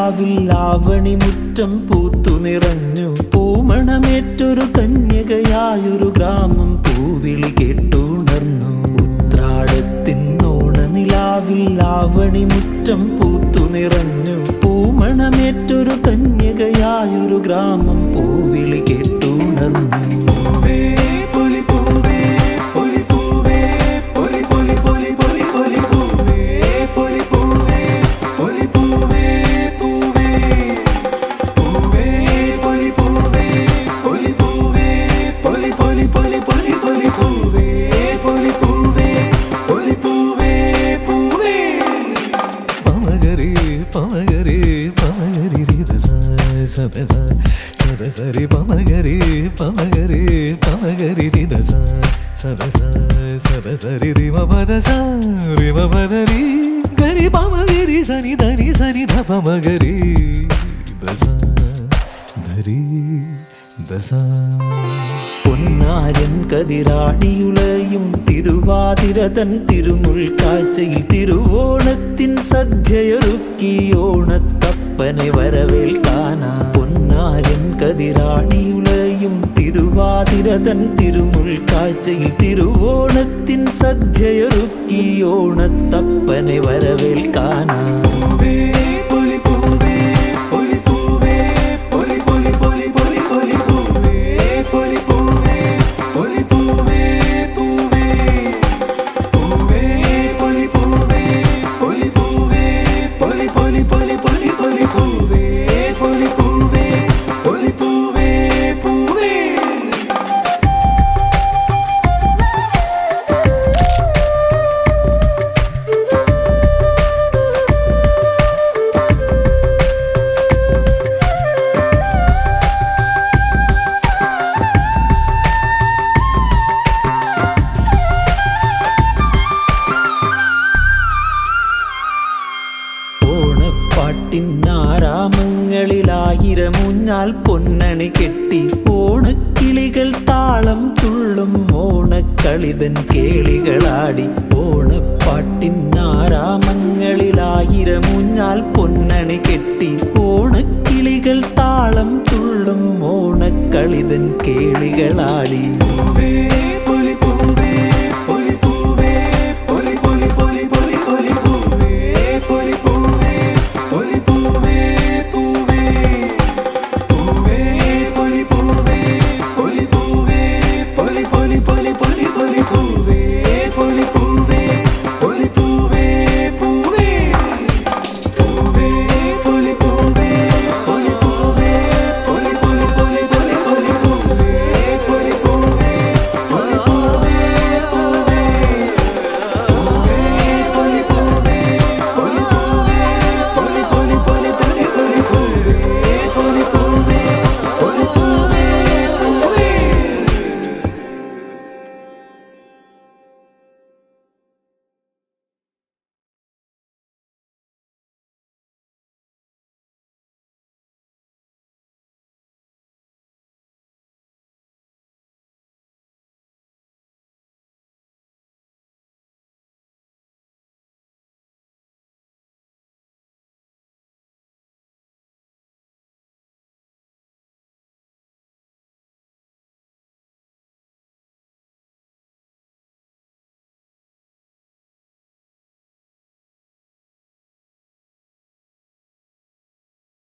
ആവണി മുറ്റം പൂത്തു നിറഞ്ഞു. പൂമണമേറ്റൊരു കന്യകയായൊരു ഗ്രാമം പൂവിളി കേട്ടുണർന്നു. ഉത്രാടത്തിൻ ഓണനിലാവിൽ ലാവണി മുറ്റം പൂത്തു നിറഞ്ഞു. പൂമണമേറ്റൊരു കന്യകയായൊരു ഗ്രാമം പൂവിളി കേട്ടുണർന്നു. സദ സദ സരി റിമ പദ സ റിമ പദരി ഗരി പമഗരി സനി ധനി സനി ധ പമഗരി ദസ ധരി ദസ പൊന്നാരൻ കതിരാടിയുലയും തിരുവാതിരതൻ തിരുമുൽ കാഴ്ചയിൽ തിരുവോണത്തിൻ സദ്യയൊരുക്കി ഓണത്തപ്പനെ വരവേൽക്കാനാ പൊന്നാരൻ കതിരാടിയുലയും തിരുവാതിരതൻ തിരുമുൽ കാഴ്ചയിൽ തിരുവോണത്തിൻ സദ്യയൊരുക്കി ഓണത്തപ്പനെ വരവേൽക്കാനാ പൂവേ, പൊലി ഓണപ്പാട്ടിനാരാമങ്ങളിലായിരമുഞ്ഞാൽ പൊന്നണി കെട്ടി. ഓണക്കിളികൾ താളം തുള്ളും ഓണക്കളിതൻ കേളികളാടി. ഓണപ്പാട്ടിനാരാമങ്ങളിലായിരമുഞ്ഞാൽ പൊന്നണി കെട്ടി. ഓണക്കിളികൾ താളം തുള്ളും ഓണക്കളിതൻ കേളികളാടി.